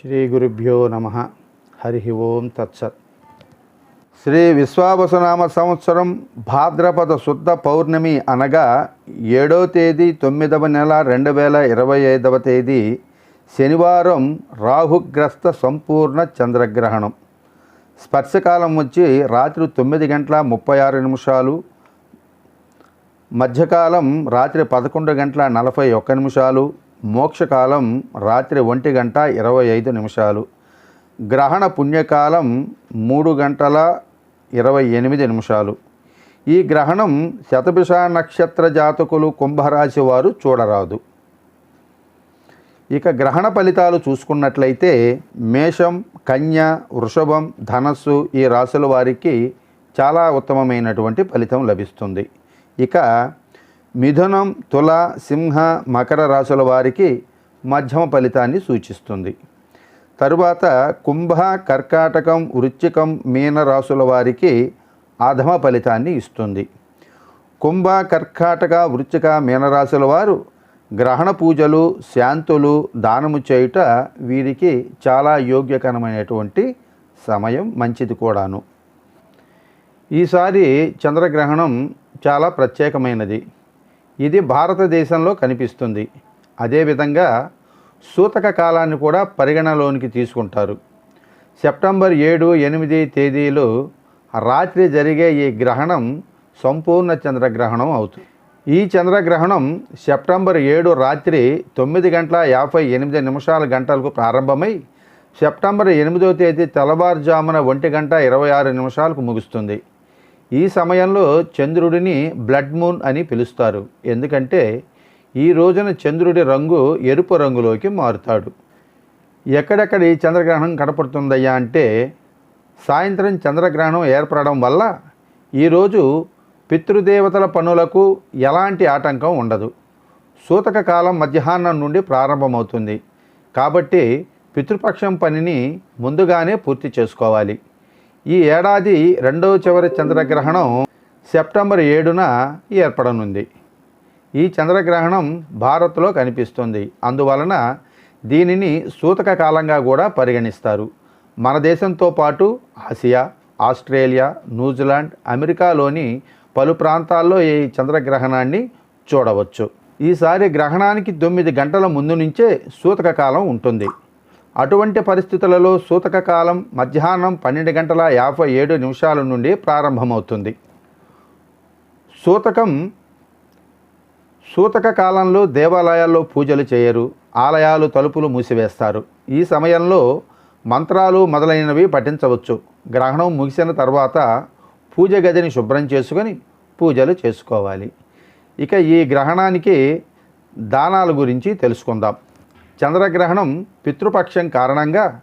శ్రీ గురుభ్యో నమ. హరి ఓం తత్సత్. శ్రీ విశ్వావసనామ సంవత్సరం భాద్రపద శుద్ధ పౌర్ణమి అనగా ఏడో తేదీ తొమ్మిదవ నెల రెండు వేల ఇరవై ఐదవ తేదీ శనివారం రాహుగ్రస్త సంపూర్ణ చంద్రగ్రహణం. స్పర్శకాలం వచ్చి రాత్రి తొమ్మిది గంటల ముప్పై ఆరు నిమిషాలు మధ్యకాలం రాత్రి పదకొండు గంటల నలభై ఒక్క నిమిషాలు మోక్షకాలం రాత్రి ఒంటి గంట ఇరవై ఐదు నిమిషాలు. గ్రహణ పుణ్యకాలం మూడు గంటల ఇరవై ఎనిమిది నిమిషాలు. ఈ గ్రహణం శతభిష నక్షత్ర జాతకులు కుంభరాశి వారు చూడరాదు. ఇక గ్రహణ ఫలితాలు చూసుకున్నట్లయితే మేషం కన్య వృషభం ధనస్సు ఈ రాశుల వారికి చాలా ఉత్తమమైనటువంటి ఫలితం లభిస్తుంది. ఇక మిథునం తుల సింహ మకర రాశుల వారికి మధ్యమ ఫలితాన్ని సూచిస్తుంది. తరువాత కుంభ కర్కాటకం వృచ్చికం మీన రాశుల వారికి అధమ ఫలితాన్ని ఇస్తుంది. కుంభ కర్కాటక వృచ్చిక మీనరాశుల వారు గ్రహణ పూజలు శాంతులు దానము చేయుట వీరికి చాలా యోగ్యకరమైనటువంటి సమయం మంచిది కూడాను. ఈసారి చంద్రగ్రహణం చాలా ప్రత్యేకమైనది. ఇది భారతదేశంలో కనిపిస్తుంది. అదేవిధంగా సూతక కాలాన్ని కూడా పరిగణలోనికి తీసుకుంటారు. సెప్టెంబర్ ఏడు ఎనిమిది తేదీలు రాత్రి జరిగే ఈ గ్రహణం సంపూర్ణ చంద్రగ్రహణం అవుతుంది. ఈ చంద్రగ్రహణం సెప్టెంబర్ ఏడు రాత్రి తొమ్మిది గంటల యాభై ఎనిమిది నిమిషాల గంటలకు ప్రారంభమై సెప్టెంబర్ ఎనిమిదో తేదీ తెల్లవారుజామున ఒంటి గంట ఇరవై ఆరు నిమిషాలకు ముగుస్తుంది. ఈ సమయంలో చంద్రుడిని బ్లడ్ మూన్ అని పిలుస్తారు. ఎందుకంటే ఈ రోజున చంద్రుడి రంగు ఎరుపు రంగులోకి మారుతాడు. ఎక్కడెక్కడ ఈ చంద్రగ్రహణం కనపడుతుందయ్యా అంటే సాయంత్రం చంద్రగ్రహణం ఏర్పడడం వల్ల ఈరోజు పితృదేవతల పనులకు ఎలాంటి ఆటంకం ఉండదు. సూతక కాలం మధ్యాహ్నం నుండి ప్రారంభమవుతుంది. కాబట్టి పితృపక్షం పనిని ముందుగానే పూర్తి చేసుకోవాలి. ఈ ఏడాది రెండవ చివరి చంద్రగ్రహణం సెప్టెంబర్ ఏడున ఏర్పడనుంది. ఈ చంద్రగ్రహణం భారత్లో కనిపిస్తుంది. అందువలన దీనిని సూతక కాలంగా కూడా పరిగణిస్తారు. మన దేశంతో పాటు ఆసియా ఆస్ట్రేలియా న్యూజిలాండ్ అమెరికాలోని పలు ప్రాంతాల్లో ఈ చంద్రగ్రహణాన్ని చూడవచ్చు. ఈసారి గ్రహణానికి తొమ్మిది గంటల ముందు నుంచే సూతక కాలం ఉంటుంది. అటువంటి పరిస్థితులలో సూతక కాలం మధ్యాహ్నం పన్నెండు గంటల యాభై ఏడు నిమిషాల నుండి ప్రారంభమవుతుంది. సూతకం సూతక కాలంలో దేవాలయాల్లో పూజలు చేయరు ఆలయాలు తలుపులు మూసివేస్తారు. ఈ సమయంలో మంత్రాలు మొదలైనవి పఠించవచ్చు. గ్రహణం ముగిసిన తర్వాత పూజ గదిని శుభ్రం చేసుకొని పూజలు చేసుకోవాలి. ఇక ఈ గ్రహణానికి దానాల గురించి తెలుసుకుందాం. చంద్రగ్రహణం పితృపక్షం కారణంగా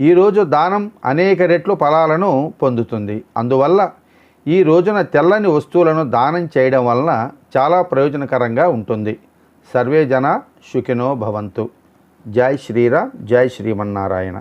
ఈరోజు దానం అనేక రెట్లు ఫలాలను పొందుతుంది. అందువల్ల ఈ రోజున తెల్లని వస్తువులను దానం చేయడం వలన చాలా ప్రయోజనకరంగా ఉంటుంది. సర్వే జన సుఖినో భవంతు. జై శ్రీరామ్ జై శ్రీమన్నారాయణ.